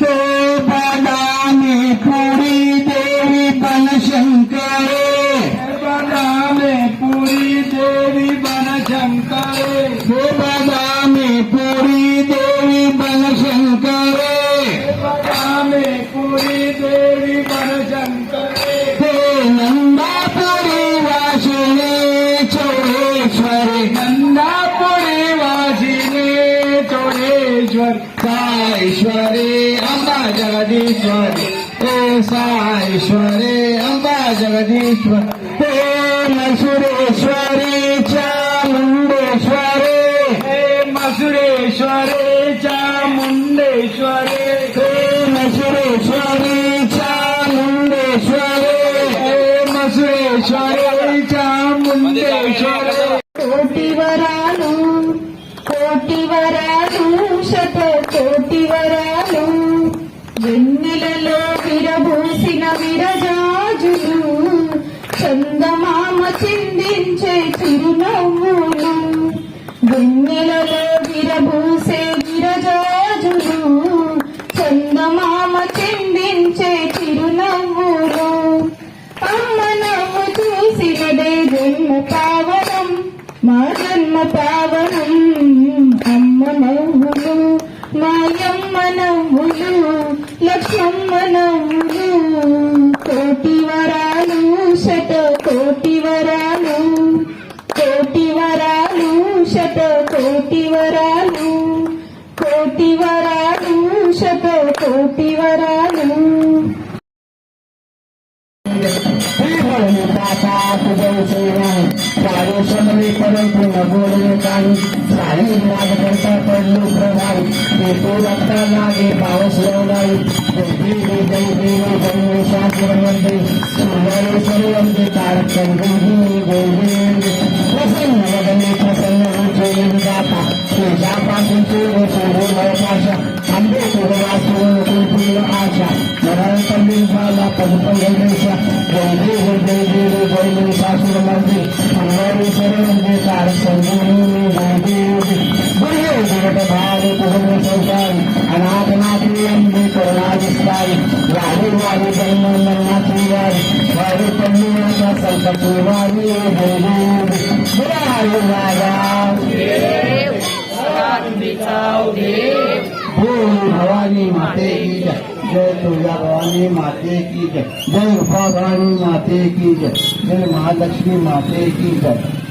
तो पूरी देवी बन शंकर बना में पूरी देवी बन शंकर चोडेश्वर साईश्वरी अंबा जगदीश्वरी हे साईश्वरी अंबा जगदीश्वर हे मसुरेश्वरी चामुंडेश्वरी हे मसुरेश्वरे चामुंडेश्वरे हे मसुरेश्वरी चामुंडेश्वरी हे मसुरेश्वरे चामुंडेश्वरे కోటివరాలు కోటివరాలు శత కోటివరాలు వెన్నెలలో విరబూసిన విరజాజులు చందమామ చిందించే చిరునవ్వులు వెన్నెలలో విరబూసే విరజాజులు చందమామ చిందించే చిరునవ్వులు. అమ్మ నవ్వు చూసినదే జన్మ పావనం మా జన్మ పావనం. అమ్మ నవ్వులు మాయమ్మ నవ్వులు లక్ష్మమ్మ నవ్వులు కోటి వరాలు శత కోటి వరాలు. కోటి వరాలు శత కోటి వరాలు. కోటి వరాలు శత కోటి వరాలు. కాని माझ्याकरता पडलो प्रभाव येतो लागता लागे पावस लावलाय शांती सुमारे सर्वंते तारकं गोविंदी गोविंदी प्रसन्न वदने प्रसन्न होईल दाता तुझ्यापासून सूर्य सूर्य मळपाशा आंबे सुरवा सुवर्ण कुलपुल आशा मरण पंडित झाला पंपंग देशा गोविंदी गोविंदी गोविंदी शासूर मंदिर सुमारे सर्वं भवानी माते की जय जय तुलजा भवानी माते की जय। जय भवानी माते की जय। जय महालक्ष्मी माते की जय।